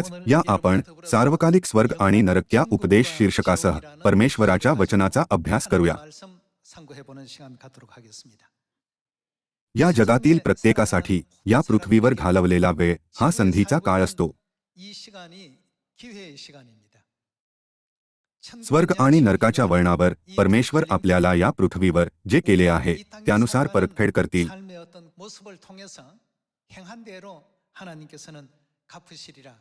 आज या आपण सार्वकालिक स्वर्ग आणि नरक या उपदेश शीर्षकासह परमेश्वराच्या वचनाचा अभ्यास करूया 말씀 상고해보는 시간 갖도록 하겠습니다. या जगातील प्रत्येकासाठी या पृथ्वीवर घालवलेला वेळ हा संधीचा काळ असतो 이 시간이 기회의 시간입니다. स्वर्ग आणि नरकाच्या वळणावर परमेश्वर आपल्याला या पृथ्वीवर जे केले आहे त्यानुसार परतफेड करतील 삶의 어떤 모습을 통해서 행한 대로 하나님께서는 갚으시리라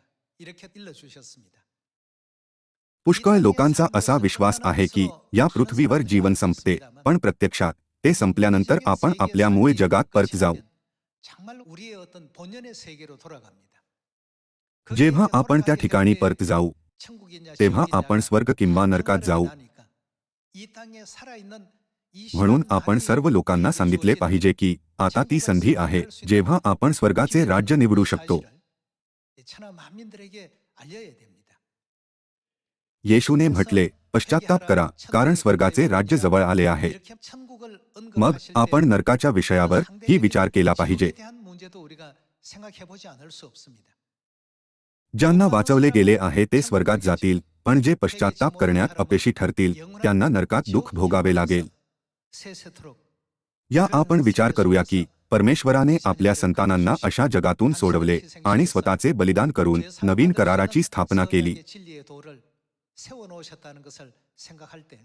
पुष्कळ लोकांचा असा विश्वास आहे की या पृथ्वीवर जीवन संपते पण प्रत्यक्षात ते संपल्यानंतर आपण आपल्या मूळ जगात परत जाऊ. जेव्हा आपण त्या ठिकाणी परत जाऊ तेव्हा आपण स्वर्ग किंवा नरकात जाऊ. म्हणून आपण सर्व लोकांना सांगितले पाहिजे की आता ती संधी आहे जेव्हा आपण स्वर्गाचे राज्य निवडू शकतो. येशूने म्हटले पश्चाताप करा कारण स्वर्गाचे राज्य जवळ आले आहे मग आपण नरकाच्या विषयावर ही विचार केला पाहिजे ज्यांना वाचवले गेले आहे ते स्वर्गात जातील पण जे पश्चाताप करण्यात अपेशी ठरतील त्यांना नरकात दुःख भोगावे लागेल या आपण विचार करूया की परमेश्वराने आपल्या संतानांना अशा जगातून सोडवले आणि स्वतःचे बलिदान करून नवीन कराराची स्थापना केली 진리의 도를 세워 놓으셨다는 것을 생각할 때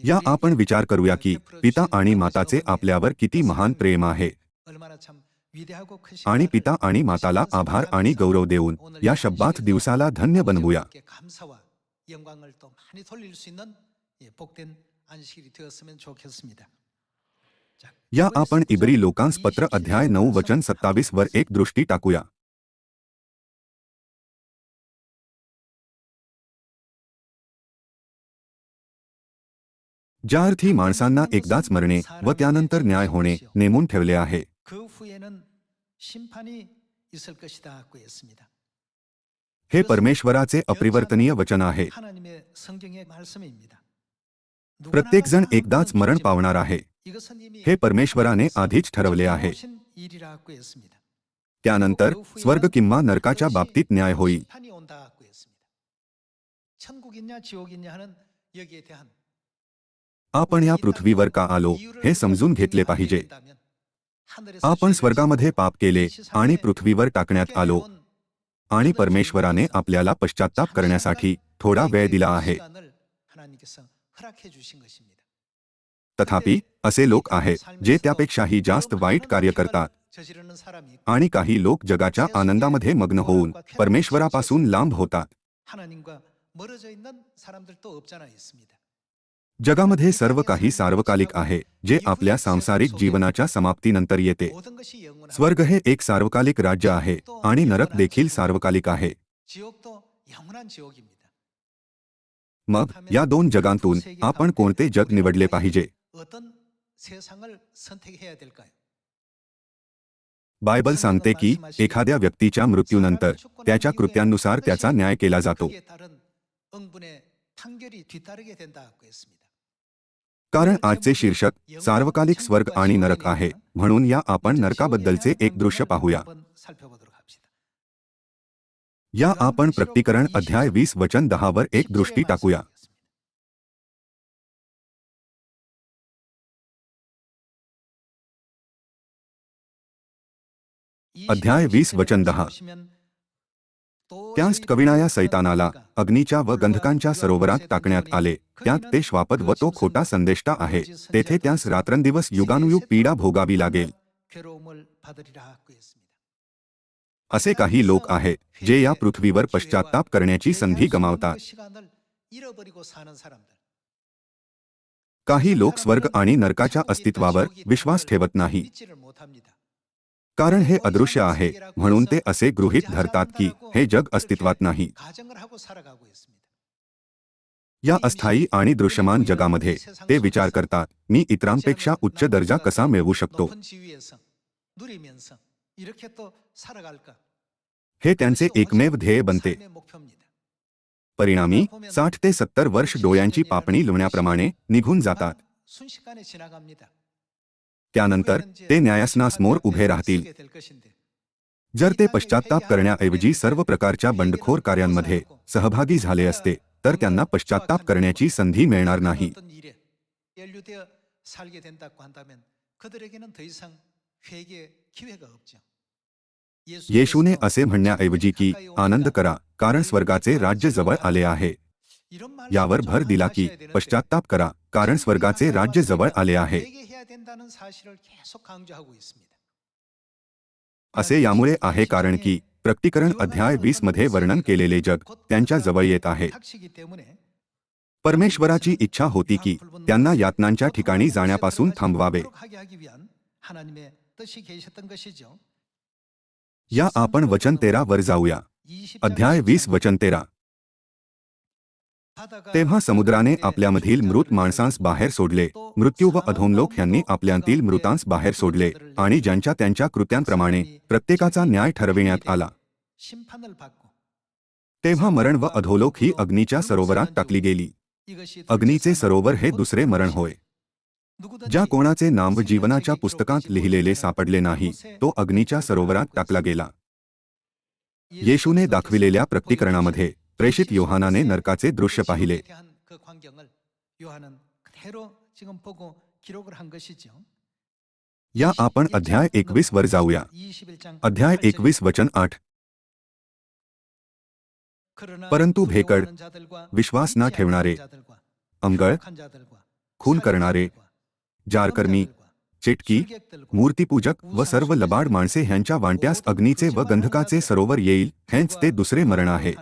या आपण विचार करूया की पिता आणि माताचे आपल्यावर किती महान प्रेम आहे 얼마나 참 위대하고 크신 आणि पिता आणि माताला आभार आणि गौरव देऊन या शब्दात दिवसाला धन्य बनवूया 하나님께 감사와 영광을 또 많이 돌릴 수 있는 예, 복된 안식일이 되었으면 좋겠습니다. या आपण इब्री लोकांस पत्र अध्याय नऊ वचन सत्तावीस वर एक दृष्टी टाकूया. ज्या अर्थी माणसांना एकदाच मरणे व त्यानंतर न्याय होणे नेमून ठेवले आहे. हे परमेश्वराचे अपरिवर्तनीय वचन आहे. प्रत्येकजण एकदाच मरण पावणार आहे. हे परमेश्वराने आधीच ठरवले आहे. त्यानंतर स्वर्ग किंवा नरकाच्या बाबतीत न्याय होईल. आपण या पृथ्वीवर का आलो हे समजून घेतले पाहिजे. आपण स्वर्गामध्ये पाप केले आणि पृथ्वीवर टाकण्यात आलो. आणि परमेश्वराने आपल्याला पश्चाताप करण्यासाठी थोडा वेळ दिला आहे. तथापि असे लोक आहेत जे त्यापेक्षाही जास्त वाईट कार्य करतात. आणि काही लोक जगाच्या आनंदामध्ये मग्न होऊन परमेश्वरापासून लांब होतात. जगामध्ये सर्व काही सार्वकालिक आहे जे आपल्या सांसारिक जीवनाच्या समाप्तीनंतर येते. स्वर्ग हे एक सार्वकालिक राज्य आहे आणि नरक देखील सार्वकालिक आहे. मग या दोन जगांतून आपण कोणते जग निवडले पाहिजे? बायबल सांगते की एखाद्या व्यक्तीच्या मृत्यूनंतर त्याच्या कृत्यांनुसार त्याचा न्याय केला जातो. कारण आजचे शीर्षक सार्वकालिक स्वर्ग आणि नरक आहे म्हणून या आपण नरकाबद्दलचे एक दृश्य पाहूया. या आपण प्रक्तिकरण अध्याय वीस वचन दहावर एक दृष्टी टाकूया. अध्याय वीस वचन दहा. त्यास कविणाया सैतानाला अग्नीच्या व गंधकांच्या सरोवरात टाकण्यात आले. त्यात ते श्वापद व तो खोटा संदेष्टा आहे. तेथे त्यास रात्रंदिवस युगानुयुग पीडा भोगावी लागेल. असे काही लोक आहेत जे या पृथ्वीवर पश्चाताप करण्याची संधी गमावतात. काही लोक स्वर्ग आणि नरकाच्या अस्तित्वावर विश्वास ठेवत नाही. कारण हे अदृश्य आहे म्हणून ते असे गृहीत धरतात की हे जग अस्तित्वात नाही. या अस्थायी आणि दृश्यमान जगामध्ये ते विचार करतात मी इतरांपेक्षा उच्च दर्जा कसा मिळवू शकतो? हे त्यांचे एकमेव ध्येय बनते। परिणामी साठ ते सत्तर वर्ष डोळ्यांची पापणी लुण्याप्रमाणे निघून जातात. त्यानंतर ते न्यायासनासमोर उभे राहतील. जर ते पश्चात्ताप करण्याऐवजी सर्व प्रकारच्या बंडखोर कार्यांमध्ये सहभागी झाले असते तर त्यांना पश्चात्ताप करण्याची संधी मिळणार नाही. येशूने असे म्हणण्याऐवजी की आनंद करा कारण स्वर्गाचे राज्य जवळ आले आहे यावर भर दिला की पश्चाताप करा कारण स्वर्गाचे राज्य जवळ आले आहे असे यामुळे आहे कारण की प्रकटीकरण अध्याय वीसमध्ये वर्णन केलेले जग त्यांच्या जवळ येत आहे परमेश्वराची इच्छा होती की त्यांना यातनांच्या ठिकाणी जाण्यापासून थांबवावे या आपण वचन तेरा वर जाऊया. अध्याय वीस वचन तेरा. तेव्हा समुद्राने आपल्यामधील मृत माणसांस बाहेर सोडले. मृत्यू व अधोमलोक यांनी आपल्यातील मृतांस बाहेर सोडले आणि ज्यांच्या त्यांच्या कृत्यांप्रमाणे प्रत्येकाचा न्याय ठरविण्यात आला. तेव्हा मरण व अधोलोक ही अग्नीच्या सरोवरात टाकली गेली. अग्नीचे सरोवर हे दुसरे मरण होय. ज्या कोणाचे नाम जीवनाच्या पुस्तकात लिहिलेले सापडले नाही तो अग्नीच्या सरोवरात टाकला गेला. येशूने दाखविलेल्या प्रक्तिकरणामध्ये प्रेषित योहानाने नरकाचे दृश्य पाहिले. या आपण अध्याय एकवीस वर जाऊया. अध्याय एकवीस वचन आठ. परंतु भेकड विश्वास न ठेवणारे अंगळ खून करणारे जारकर्मी, चिटकी मूर्ति पूजक व सर्व लबाड माणसे ह्यांच्या वांट्यास अग्नीचे व गंधकाचे सरोवर येईल हेच ते दुसरे मरण आहे.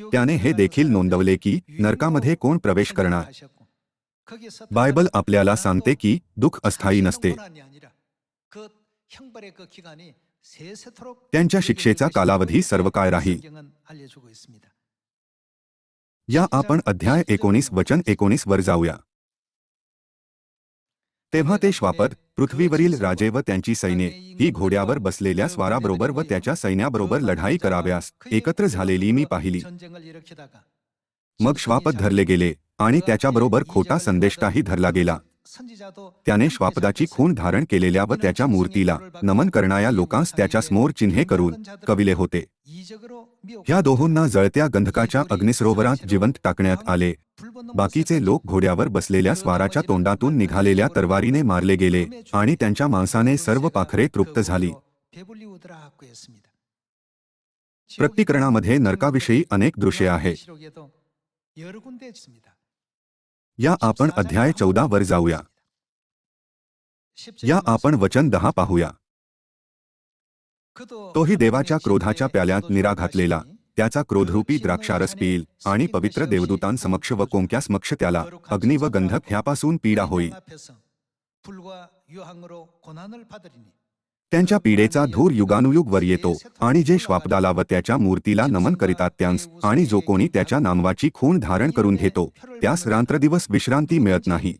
त्याने हे देखील नोंदवले की नरकामध्ये कोण प्रवेश करणार? बायबल आपल्याला सांगते की दुःख अस्थायी नसते. त्यांच्या शिक्षेचा कालावधी सर्वकाळ राहील. या आपण अध्याय एकोणीस वचन एकोणीस वर जाऊया. तेव्हा ते श्वापद पृथ्वीवरील राजे व त्यांची सैन्ये ही घोड्यावर बसलेल्या स्वाराबरोबर व त्याच्या सैन्याबरोबर लढाई कराव्यास एकत्र झालेली मी पाहिली. मग श्वापद धरले गेले आणि त्याच्याबरोबर खोटा संदेष्टाही धरला गेला. त्याने श्वापदाची खून धारण केलेल्या व त्याच्या मूर्तीला नमन करणाऱ्या लोकांस त्याच्यासमोर चिन्हे करून कविले होते. ह्या दोहोंना जळत्या गंधकाच्या अग्निसरोवरात जिवंत टाकण्यात आले. बाकीचे लोक घोड्यावर बसलेल्या स्वाराच्या तोंडातून निघालेल्या तरवारीने मारले गेले आणि त्यांच्या मांसाने सर्व पाखरे तृप्त झाली. प्रकटीकरणामध्ये नरकाविषयी अनेक दृश्ये आहे या आपण अध्याय चौदा वर जाऊया. या आपण वचन दहा पाहूया. तोही देवाच्या क्रोधाच्या प्याल्यात निरा घातलेला. त्याचा क्रोधरूपी द्राक्षारस पिईल आणि पवित्र देवदूतांसमक्ष व कोंक्यासमक्ष त्याला अग्नी व गंधक ह्यापासून पीडा होईल त्यांच्या पीडेचा धूर युगानुयुग वर येतो आणि जे श्वापदाला व त्याच्या मूर्तीला नमन करीतात त्यांस आणि जो कोणी त्याच्या नामवाची खून धारण करून घेतो त्यास रात्रदिवस विश्रांती मिळत नाही.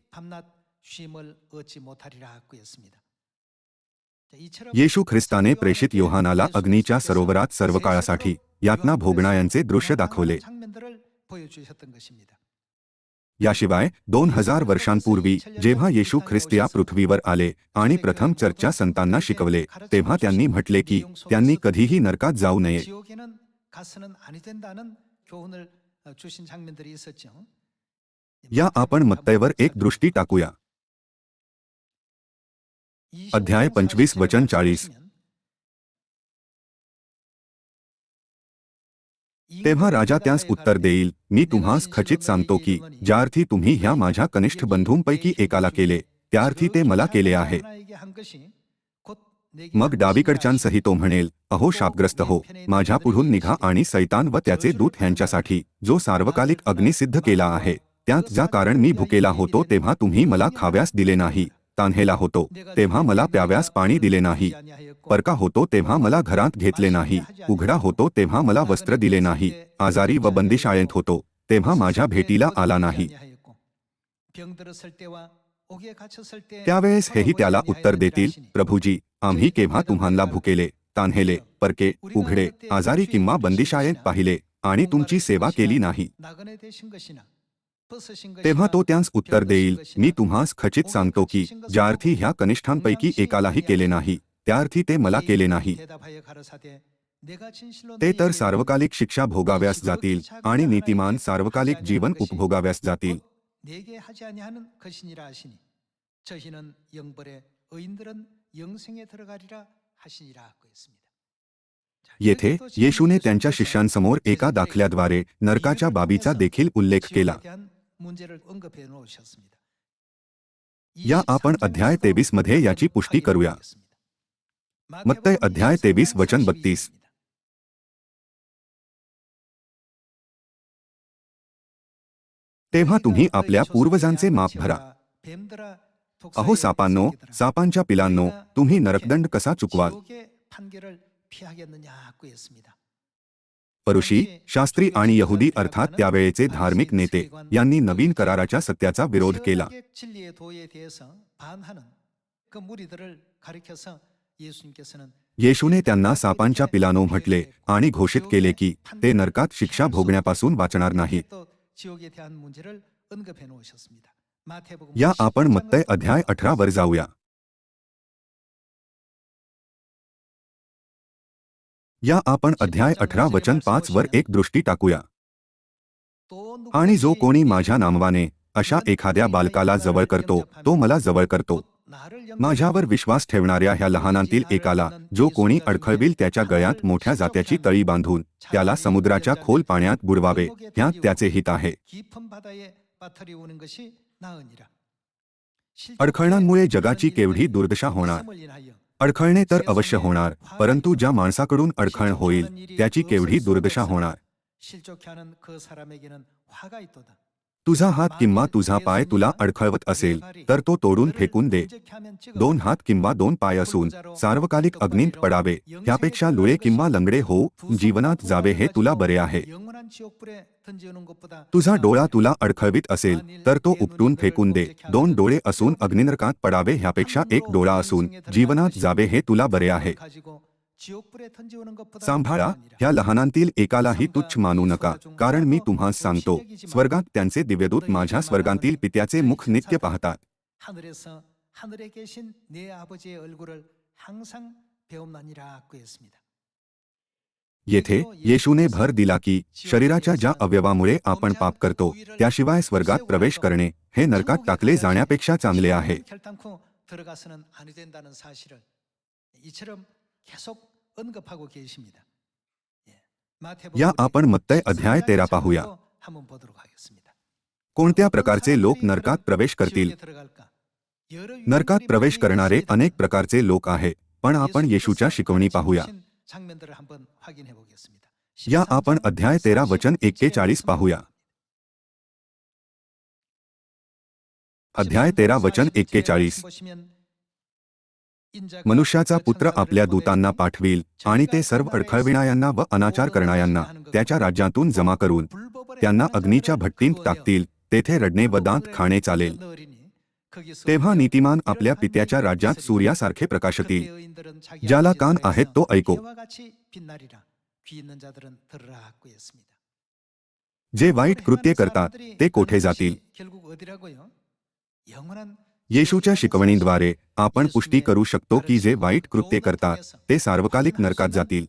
येशू ख्रिस्ताने प्रेषित योहानाला अग्नीच्या सरोवरात सर्व काळासाठी यातना भोगणायांचे दृश्य दाखवले. याशिवाय दोन हजार वर्षांपूर्वी जेव्हा येशू ख्रिस्त या पृथ्वीवर आले आणि प्रथम चर्चा संतांना शिकवले तेव्हा त्यांनी म्हटले की त्यांनी कधीही नरकात जाऊ नये. या आपण मत्तेवर एक दृष्टी टाकूया. अध्याय 25 वचन 40. तेव्हा राजा त्यास उत्तर देईल मी तुम्हास खचित सांगतो की ज्यार्थी तुम्ही ह्या माझ्या कनिष्ठ बंधूंपैकी एकाला केले त्यार्थी ते मला केले आहे मग डावीकडच्यांसही तो म्हणेल अहो शापग्रस्त हो माझ्या पुढून निघा आणि सैतान व त्याचे दूत ह्यांच्यासाठी जो सार्वकालिक अग्निसिद्ध केला आहे त्यात ज्या कारण मी भुकेला होतो तेव्हा तुम्ही मला खाव्यास दिले नाही तान्हेला होतो तेव्हा मला प्याव्यास पाणी दिले नाही. परका होतो तेव्हा मला घरात घेतले नाही. उघडा होतो तेव्हा मला वस्त्र दिले नाही. आजारी व बंदिशाळेत होतो तेव्हा माझ्या भेटीला आला नाही. त्यावेळेस हेही त्याला उत्तर देतील प्रभूजी आम्ही केव्हा तुम्हाला भुकेले तान्हेले परके उघडे आजारी किंवा बंदिशाळेत पाहिले आणि तुमची सेवा केली नाही. तेव्हा तो त्यांस उत्तर देईल मी तुम्हास खचित सांगतो की ज्यार्थी ह्या कनिष्ठांपैकी एकालाही केले नाही त्यार्थी ते मला केले नाही. ते तर सार्वकालिक शिक्षा भोगाव्यास जातील आणि नीतिमान सार्वकालिक जीवन उपभोगाव्यास जातील. येथे येशूने त्यांच्या शिष्यांसमोर एका दाखल्याद्वारे नरकाच्या बाबीचा देखील उल्लेख केला. या आपण अध्याय तेवीसमध्ये याची पुष्टी करूया मत्तय अध्याय तेवीस वचन बत्तीस तेव्हा तुम्ही आपल्या पूर्वजांचे माप भरा अहो सापांनो सापांच्या पिलांनो तुम्ही नरकदंड कसा चुकवाल परुशी शास्त्री आणि यहुदी अर्थात त्यावेळेचे धार्मिक नेते यांनी नवीन कराराच्या सत्याचा विरोध केला. येशूने त्यांना सापांच्या पिलानो म्हटले आणि घोषित केले की ते नरकात शिक्षा भोगण्यापासून वाचणार नाही या आपण मत्तय अध्याय अठरा वर जाऊया. या आपण अध्याय अठरा वचन पाच वर एक दृष्टी टाकूया. आणि जो कोणी माझ्या नामवाने अशा एखाद्या बालकाला जवळ करतो तो मला जवळ करतो. माझ्यावर विश्वास ठेवणाऱ्या ह्या लहानांतील एकाला जो कोणी अडखळविल त्याच्या गळ्यात मोठ्या जात्याची तळी बांधून त्याला समुद्राच्या खोल पाण्यात बुडवावे ह्यात त्याचे हित आहे. अडखळणांमुळे जगाची केवढी दुर्दशा होणार? अडखळणे तर अवश्य होणार परंतु ज्या माणसाकडून अडखळ होईल त्याची केवढी दुर्दशा होणार? तुझा हात किंवा तुझा पाय तुला अडखळवत असेल, तर तो तोडून फेकून दे. दोन हात किंवा दोन पाय असून सार्वकालिक अग्नीत पडावे, ह्यापेक्षा लुळे किंवा लंगडे हो जीवनात जावे हे तुला बरे आहे. तुझा डोळा तुला अडखळवीत असेल, तर तो उपटून फेकून दे. दोन डोळे असून अग्निनरकात पडावे ह्यापेक्षा एक डोळा असून जीवनात जावे हे तुला बरे आहे. सांभाळा ह्या लहानांतील एकालाही तुच्छ मानू नका कारण मी तुम्हा सांगतो स्वर्गात त्यांचे दिव्यदूत माझ्या स्वर्गांतील पित्याचे मुख नित्य पाहतात. येथे येशूने भर दिला की शरीराच्या ज्या अवयवामुळे आपण पाप करतो त्याशिवाय स्वर्गात प्रवेश करणे हे नरकात टाकले जाण्यापेक्षा चांगले आहे. या आपण मत्तय अध्याय तेरा पाहूया कोणत्या प्रकारचे लोक नरकात प्रवेश करतील नरकात प्रवेश करणारे अनेक प्रकारचे लोक आहे पण आपण येशूच्या शिकवणी पाहूया या आपण अध्याय तेरा वचन एक्केचाळीस पाहूया अध्याय तेरा वचन एक्केचाळीस मनुष्याचा पुत्र आपल्या दूतांना पाठवील आणि ते सर्व अडखळविणायांना व अनाचार करणायांना त्याच्या राज्यातून जमा करून त्यांना अग्नीच्या भट्टींत टाकतील तेथे रडणे व दांत खाणे चालेल. तेव्हा नीतिमान आपल्या पित्याच्या राज्यात सूर्यासारखे प्रकाशतील. ज्याला कान आहेत तो ऐको. जे वाईट कृत्ये करतात ते कोठे जातील? येशूच्या शिकवणीद्वारे आपण पुष्टी करू शकतो की जे वाईट कृत्ये करतात ते सार्वकालिक नरकात जातील.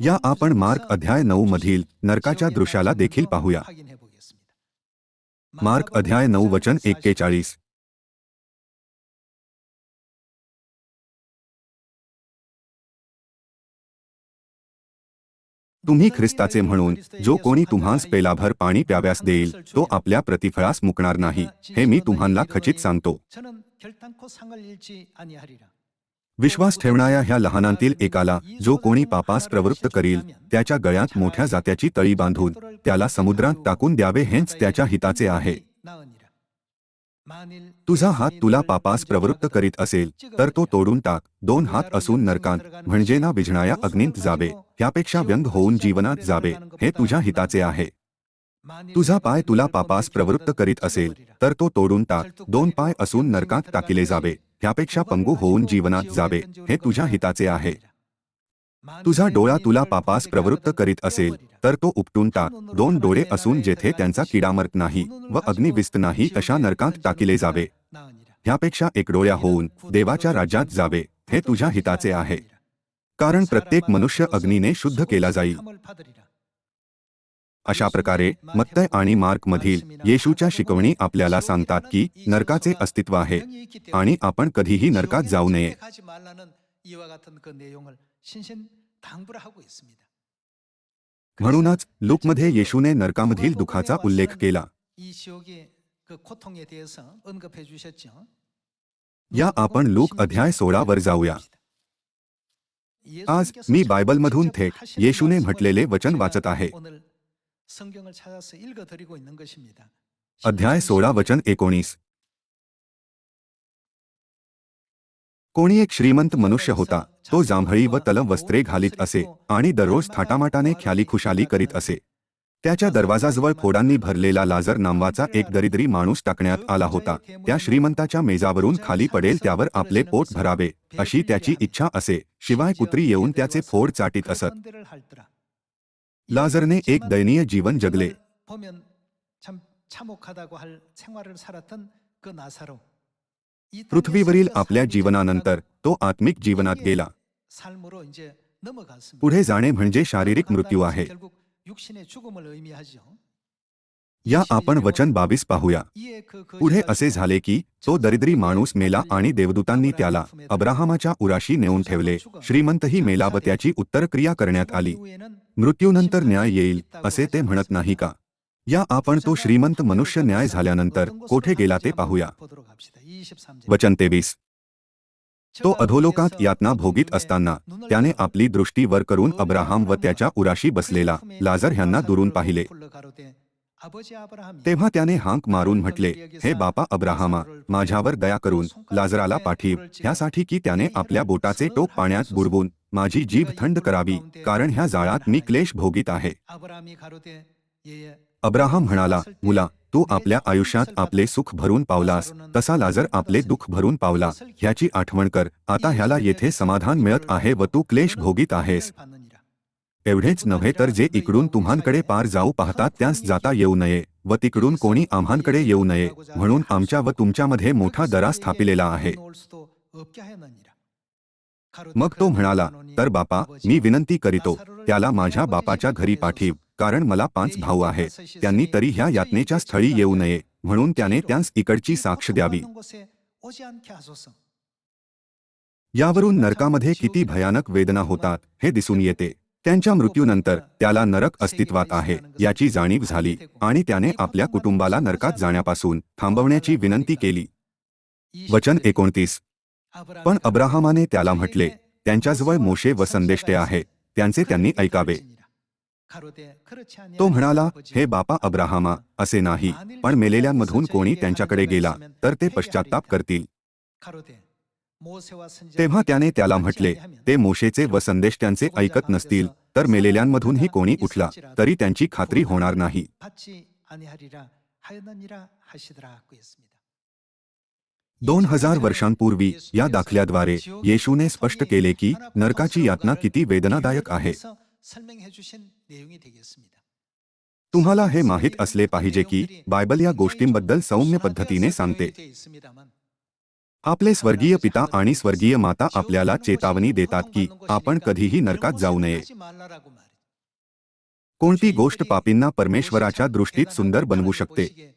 या आपण मार्क अध्याय नऊ मधील नरकाच्या दृश्याला देखील पाहूया. मार्क अध्याय नऊ वचन एक्केचाळीस. तुम्ही ख्रिस्ताचे म्हणून जो कोणी तुम्हास पेलाभर पाणी प्याव्यास देईल तो आपल्या प्रतिफळास मुकणार नाही हे मी तुम्हाला खचित सांगतो. विश्वास ठेवणाऱ्या ह्या लहानांतील एकाला जो कोणी पापास प्रवृत्त करील त्याच्या गळ्यात मोठ्या जात्याची तळी बांधून त्याला समुद्रात टाकून द्यावे हेच त्याच्या हिताचे आहे. तुझा हात तुला पापास प्रवृत्त करीत असेल तर तो तोडून टाक. दोन हात असून नरकांत म्हणजे ना विझणाया अग्नीत जावे. त्यापेक्षा व्यंग होऊन जीवनात जावे. हे तुझ्या हिताचे आहे. तुझा पाय तुला पापास प्रवृत्त करीत असेल तर तो तोडून टाक. दोन पाय असून नरकात टाकिले जावे. त्यापेक्षा पंगू होऊन जीवनात जावे. हे तुझ्या हिताचे आहे. तुझा डोळा तुला पापास प्रवृत्त करीत असेल तर तो उपटून टाक. दोन डोळे असून जेथे त्यांचा किडामर्क नाही व अग्निविस्त नाही तशा नरकांत टाकिले जावे. ह्यापेक्षा एक डोळ्या होऊन देवाच्या राज्यात जावे हे तुझ्या हिताचे आहे. कारण प्रत्येक मनुष्य अग्नीने शुद्ध केला जाईल. अशा प्रकारे मत्तय आणि मार्क मधील येशूच्या शिकवणी आपल्याला सांगतात की नरकाचे अस्तित्व आहे आणि आपण कधीही नरकात जाऊ नये. म्हणूनच लूकमध्ये येशूने नरकामधील दुखाचा उल्लेख केला. या आपण लूक अध्याय सोळा वर जाऊया आज मी बायबलमधून थेट येशूने म्हटलेले वचन वाचत आहे अध्याय सोळा वचन एकोणीस कोणी एक श्रीमंत मनुष्य होता तो जांभळी व तलम वस्त्रे घालीत असे आणि दररोज थाटामाटाने ख्याली खुशाली करीत असे त्याच्या दरवाजाजवळ फोडांनी भरलेला लाजर नामवाचा एक दरिद्री माणूस टाकण्यात आला होता त्या श्रीमंताच्या मेजावरून खाली पडेल त्यावर आपले पोट भरावे अशी त्याची इच्छा असे शिवाय कुत्री येऊन त्याचे फोड चाटीत असत लाजरने एक दयनीय जीवन जगले पृथ्वीवरील आपल्या जीवनानंतर तो आत्मिक जीवनात गेला. पुढे जाणे म्हणजे शारीरिक मृत्यू आहे. या आपण वचन बावीस पाहूया. पुढे असे झाले की तो दरिद्री माणूस मेला आणि देवदूतांनी त्याला अब्राहमाच्या उराशी नेऊन ठेवले. श्रीमंतही मेला व त्याची उत्तरक्रिया करण्यात आली. मृत्यूनंतर न्याय येईल असे ते म्हणत नाही का? या आपण तो श्रीमंत मनुष्य न्याय झाल्यानंतर कोठे गेला ते पाहूया. वचन तेवीस. तो अधोलोकात यातना भोगीत असताना त्याने आपली दृष्टी वर करून अब्राहम व त्याच्या उराशी बसलेला लाजर ह्यांना दुरून पाहिले. तेव्हा त्याने हांक मारून म्हटले हे बापा अब्राहमा माझ्यावर दया करून लाजराला पाठीव ह्यासाठी की त्याने आपल्या बोटाचे टोक पाण्यात बुडवून माझी जीभ थंड करावी कारण ह्या जाळात मी क्लेश भोगीत आहे. अब्राहम म्हणाला मुला तू आपल्या आयुष्यात आपले सुख भरून पावलास. तसा लाजर आपले दुःख भरून पावला. ह्याची आठवण कर. आता ह्याला येथे समाधान मिळत आहे व तू क्लेश भोगीत आहेस. एवढेच नव्हे तर जे इकडून तुम्हांकडे पार जाऊ पाहतात त्यास जाता येऊ नये व तिकडून कोणी आम्हांकडे येऊ नये. म्हणून आमच्या व तुमच्यामध्ये मोठा दरा स्थापिलेला आहे. मग तो म्हणाला तर बापा मी विनंती करीतो त्याला माझ्या बापाच्या घरी पाठीव. कारण मला पाच भाऊ आहेत. त्यांनी तरी ह्या यातनेच्या स्थळी येऊ नये. म्हणून त्याने त्यास इकडची साक्ष द्यावी. यावरून नरकामध्ये किती भयानक वेदना होतात हे दिसून येते. त्यांच्या मृत्यूनंतर त्याला नरक अस्तित्वात आहे याची जाणीव झाली आणि त्याने आपल्या कुटुंबाला नरकात जाण्यापासून थांबवण्याची विनंती केली. वचन एकोणतीस. पण अब्राहमाने त्याला म्हटले त्यांच्याजवळ मोशे व संदेष्टे आहे त्यांचे त्यांनी ऐकावे. तो म्हणाला हे बापा अब्राहमा असे नाही पण मेलेल्यांमधून कोणी त्यांच्याकडे गेला तर ते पश्चाताप करतील. तेव्हा त्याने त्याला म्हटले ते मोशेचे व संदेष्ट्यांचे ऐकत नसतील तर मेलेल्यांमधूनही कोणी उठला तरी त्यांची खात्री होणार नाही. दोन हजार वर्षांपूर्वी या दाखल्याद्वारे येशूने स्पष्ट केले की नरकाची यातना किती वेदनादायक आहे. तुम्हाला हे माहीत असले पाहिजे की बायबल या गोष्टींबद्दल सौम्य पद्धतीने सांगते. आपले स्वर्गीय पिता आणि स्वर्गीय माता आपल्याला चेतावणी देतात की आपण कधीही नरकात जाऊ नये. कोणती गोष्ट पापींना परमेश्वराच्या दृष्टीत सुंदर बनवू शकते?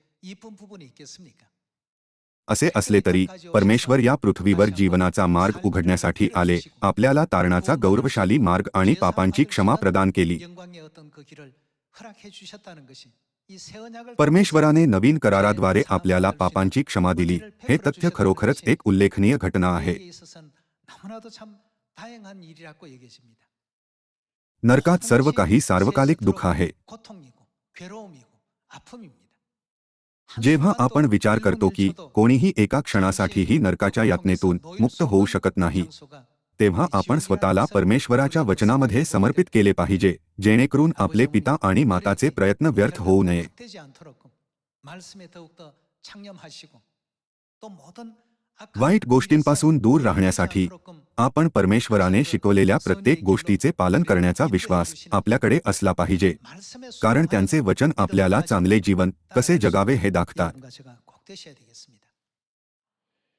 असे असले तरी परमेश्वर या पृथ्वीवर जीवनाचा मार्ग उघडण्यासाठी आले. आपल्याला तारणाचा गौरवशाली मार्ग आणि पापांची क्षमा प्रदान केली. परमेश्वराने नवीन कराराद्वारे आपल्याला पापांची क्षमा दिली. हे तथ्य खरोखरच एक उल्लेखनीय घटना आहे. नरकात सर्व काही सार्वकालिक दुःख आहे. जेव्हा आपण विचार करतो की कोणीही एका क्षणासाठीही नरकाच्या यातनेतून मुक्त होऊ शकत नाही. तेव्हा आपण स्वतःला परमेश्वराच्या वचनामध्ये समर्पित केले पाहिजे जेणेकरून आपले पिता आणि माताचे प्रयत्न व्यर्थ होऊ नये. वाईट गोष्टींपासून दूर राहण्यासाठी आपण परमेश्वराने शिकवलेल्या प्रत्येक गोष्टीचे पालन करण्याचा विश्वास आपल्याकडे असला पाहिजे. कारण त्यांचे वचन आपल्याला चांगले जीवन कसे जगावे हे दाखतात.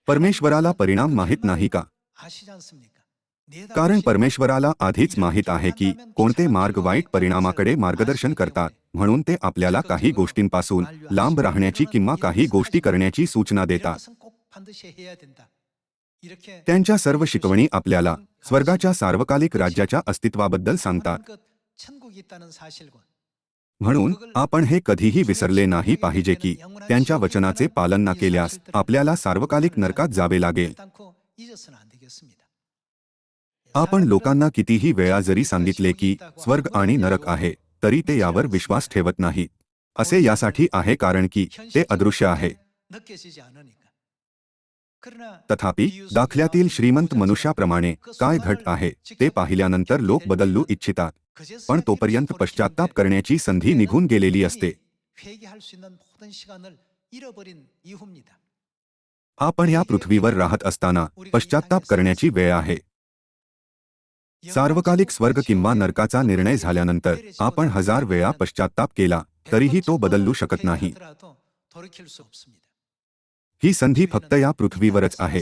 परमेश्वराला परिणाम माहीत नाही का? कारण परमेश्वराला आधीच माहीत आहे की कोणते मार्ग वाईट परिणामाकडे मार्गदर्शन करतात म्हणून ते आपल्याला काही गोष्टींपासून लांब राहण्याची किंवा काही गोष्टी करण्याची सूचना देतात. त्यांच्या सर्व शिकवणी आपल्याला स्वर्गाच्या सार्वकालिक राज्याच्या अस्तित्वाबद्दल सांगतात. म्हणून आपण हे कधीही विसरले नाही पाहिजे की त्यांच्या वचनाचे पालन न केल्यास आपल्याला सार्वकालिक नरकात जावे लागेल. आपण लोकांना कितीही वेळा जरी सांगितले की स्वर्ग आणि नरक आहे तरी ते यावर विश्वास ठेवत नाहीत. असे यासाठी आहे कारण की ते अदृश्य आहे. तथापि दाखल्यातील श्रीमंत मनुष्याप्रमाणे काय घट आहे ते पाहिल्यानंतर लोक बदलू इच्छितात. पण तोपर्यंत पश्चाताप करण्याची संधी निघून गेलेली असते. आपण या पृथ्वीवर राहत असताना पश्चाताप करण्याची वेळ आहे. सार्वकालिक स्वर्ग किंवा नरकाचा निर्णय झाल्यानंतर आपण हजार वेळा पश्चाताप केला तरीही तो बदलू शकत नाही. ही संधी फक्त या पृथ्वीवरच आहे.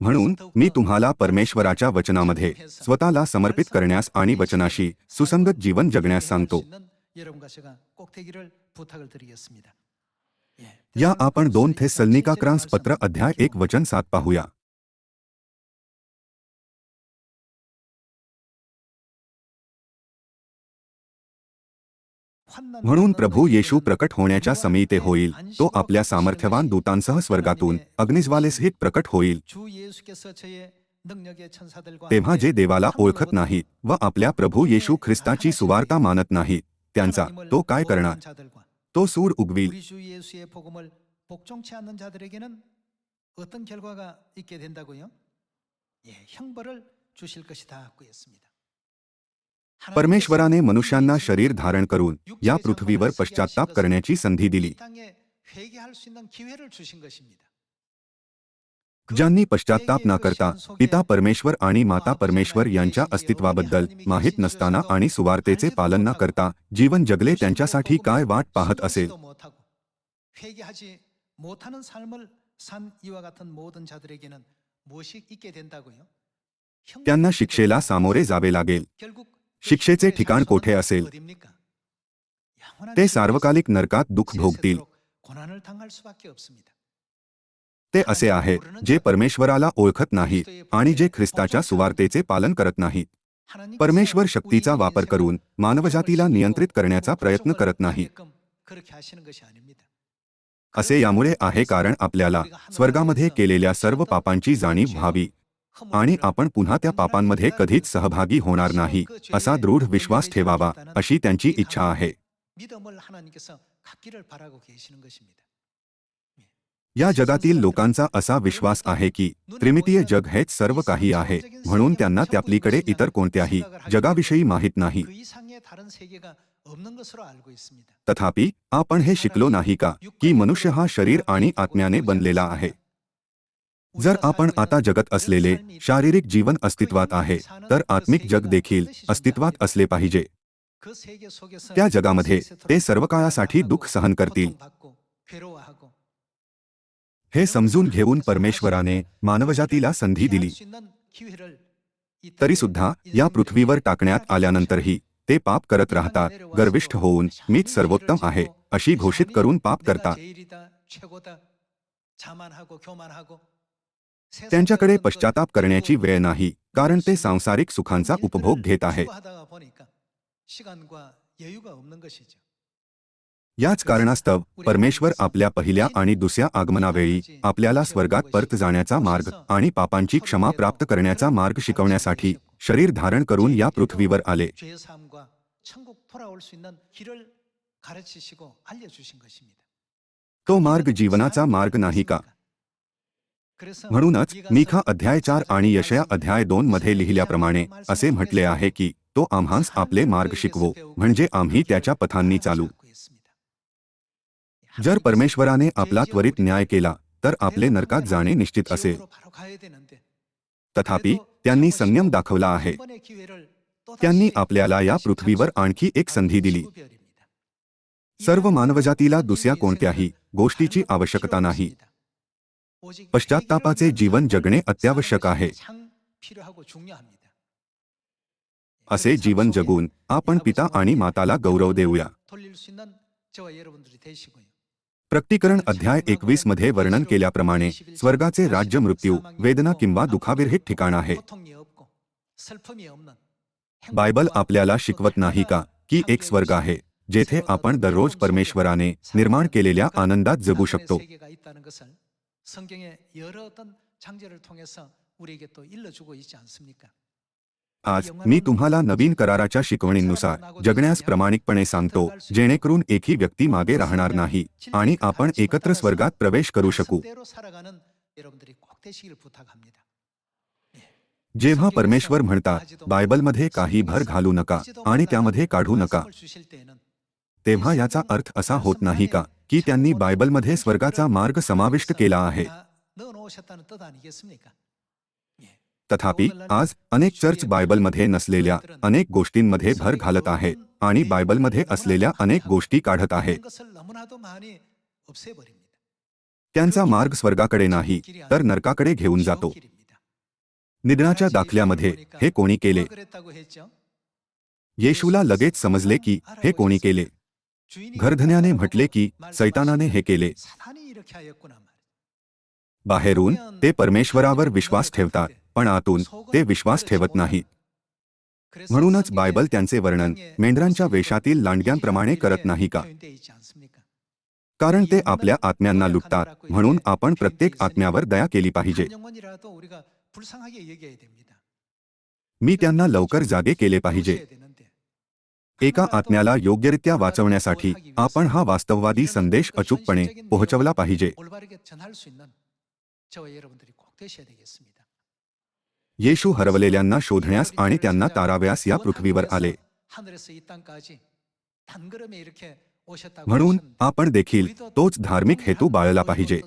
म्हणून मी तुम्हाला परमेश्वराच्या वचनामध्ये स्वतःला समर्पित करण्यास आणि वचनाशी सुसंगत जीवन जगण्यास सांगतो. या आपण दोन थेसलनिकाक्रांस पत्र अध्याय एक वचन सात पाहूया. म्हणून प्रभू येशू प्रकट होण्याच्या समीते होईल तो आपल्या सामर्थ्यवान दूतांसह स्वर्गातून अग्निज्वालेसहित प्रकट होईल तेव्हा जे देवाला ओळखत नाहीत व आपल्या प्रभू येशू ख्रिस्ताची सुवार्ता मानत नाहीत त्यांचा तो काय करणार तो सूर उगवील 우리 주 예수의 복음을 복종치 않는 자들에게는 어떤 결과가 있게 된다고요? 예, 형벌을 주실 것이다 그랬습니다. परमेश्वराने मनुष्यांना शरीर धारण करून या पृथ्वीवर पश्चाताप करण्याची संधी दिली. ज्यांनी पश्चाताप न करता पिता परमेश्वर आणि माता परमेश्वर यांच्या अस्तित्वाबद्दल माहीत नसताना आणि सुवार्तेचे पालन न करता जीवन जगले त्यांच्यासाठी काय वाट पाहत असेल? त्यांना शिक्षेला सामोरे जावे लागेल. शिक्षेचे ठिकाण कोठे असेल? ते सार्वकालिक नरकात दुःख भोगतील. ते असे आहेत जे परमेश्वराला ओळखत नाहीत आणि जे ख्रिस्ताच्या सुवार्तेचे पालन करत नाही. परमेश्वर शक्तीचा वापर करून मानवजातीला नियंत्रित करण्याचा प्रयत्न करत नाही. असे यामुळे आहे कारण आपल्याला स्वर्गामध्ये केलेल्या सर्व पापांची जाणीव व्हावी. आणि आपण पुन्हा त्या पापांमध्ये कधीच सहभागी होणार नाही असा दृढ विश्वास ठेवावा अशी त्यांची इच्छा आहे. या जगातील लोकांचा असा विश्वास आहे की त्रिमितीय जग हेच सर्व काही आहे म्हणून त्यांना त्यापलीकडे इतर कोणत्याही जगाविषयी माहीत नाही. तथापि आपण हे शिकलो नाही का की मनुष्य हा शरीर आणि आत्म्याने बनलेला आहे. जर आपण आता जगत असलेले शारीरिक जीवन अस्तित्वात आहे तर आत्मिक जग देखील अस्तित्वात असले पाहिजे. त्या जगामध्ये ते सर्व काळासाठी दुःख सहन करतील. हे समजून घेऊन परमेश्वराने मानवजातीला संधी दिली. तरी सुद्धा या पृथ्वीवर टाकण्यात आल्यानंतरही ते पाप करत राहतात गर्विष्ठ होऊन मीच सर्वोत्तम आहे अशी घोषित करून पाप करतात. त्यांच्याकडे पश्चाताप करण्याची वेळ नाही कारण ते सांसारिक सुखांचा उपभोग घेत आहे याच कारणास्तव परमेश्वर आपल्या पहिल्या आणि दुसऱ्या आगमनावेळी आपल्याला स्वर्गात परत जाण्याचा मार्ग आणि पापांची क्षमा प्राप्त करण्याचा मार्ग शिकवण्यासाठी शरीर धारण करून या पृथ्वीवर आले. तो मार्ग जीवनाचा मार्ग नाही का? म्हणूनच मीखा अध्याय चार आणि यशया अध्याय दोन मध्ये लिहिल्याप्रमाणे असे म्हटले आहे की तो आम्हास आपले मार्ग शिकवो म्हणजे आम्ही त्याच्या पथांनी चालू. जर परमेश्वराने आपला त्वरित न्याय केला तर आपले नरकात जाणे निश्चित असेल तथापि त्यांनी संयम दाखवला आहे. त्यांनी आपल्याला या पृथ्वीवर आणखी एक संधी दिली. सर्व मानवजातीला दुसऱ्या कोणत्याही गोष्टीची आवश्यकता नाही. पश्चातापाचे जीवन जगणे अत्यावश्यक आहे. असे जीवन जगून आपण पिता आणि माताला गौरव देऊया. प्रक्तिकरण अध्याय एकवीसमध्ये वर्णन केल्याप्रमाणे स्वर्गाचे राज्य मृत्यू वेदना किंवा दुखाविरहित ठिकाण आहे. बायबल आपल्याला शिकवत नाही का की एक स्वर्ग आहे जेथे आपण दररोज परमेश्वराने निर्माण केलेल्या आनंदात जगू शकतो? 성경의 여러 어떤 장제를 통해서 우리에게 또 일러주고 있지 않습니까? आज मी तुम्हाला नवीन कराराच्या शिकवणींनुसार जगण्यास प्रामाणिकपणे सांगतो जेणेकरून एकही व्यक्ती मागे राहणार नाही आणि आपण एकत्र स्वर्गात प्रवेश करू शकू 말씀대로 살아가는 여러분들이 꼭 되시길 부탁합니다. जेव्हा परमेश्वर म्हणतात बायबलमध्ये काही भर घालू नका आणि त्यामध्ये काढू नका 말씀을 주실 때에는 तेव्हा याचा अर्थ असा होत नाही का की त्यांनी बायबलमध्ये स्वर्गाचा मार्ग समाविष्ट केला आहे. तथापि आज अनेक चर्च बायबलमध्ये नसलेल्या अनेक गोष्टींमध्ये भर घालत आहे आणि बायबलमध्ये असलेल्या अनेक गोष्टी काढत आहे. त्यांचा मार्ग स्वर्गाकडे नाही तर नरकाकडे घेऊन जातो. निदनाच्या दाखल्यामध्ये हे कोणी केले? येशूला लगेच समजले की हे कोणी केले? घरधन्याने म्हटले की सैतानाने हे केले. बाहेरून ते परमेश्वरावर विश्वास ठेवतात पण आतून ते विश्वास ठेवत नाही. म्हणूनच बायबल त्यांचे वर्णन मेंढरांच्या वेशातील लांडग्यांप्रमाणे करत नाही का? कारण ते आपल्या आत्म्यांना लुटतात म्हणून आपण प्रत्येक आत्म्यावर दया केली पाहिजे. मी त्यांना लवकर जागे केले पाहिजे. एका आत्म्याला योग्यरित्या वाचवण्यासाठी आपण हा वास्तववादी संदेश अचूकपणे पोहोचवला पाहिजे. येशू हरवलेल्यांना शोधण्यास आणि त्यांना ताराव्यास या पृथ्वीवर आले. म्हणून आपण देखील तोच धार्मिक हेतू बाळला पाहिजे.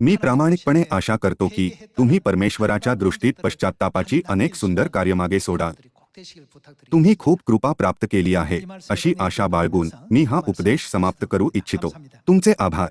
मी प्रामाणिकपणे आशा करतो की तुम्ही परमेश्वराच्या दृष्टीत पश्चात्तापाची अनेक सुंदर कार्यमागे सोडाल. तुम्ही खूप कृपा प्राप्त केली आहे. अशी आशा बाळगून मी हा उपदेश समाप्त करू इच्छितो. तुमचे आभार.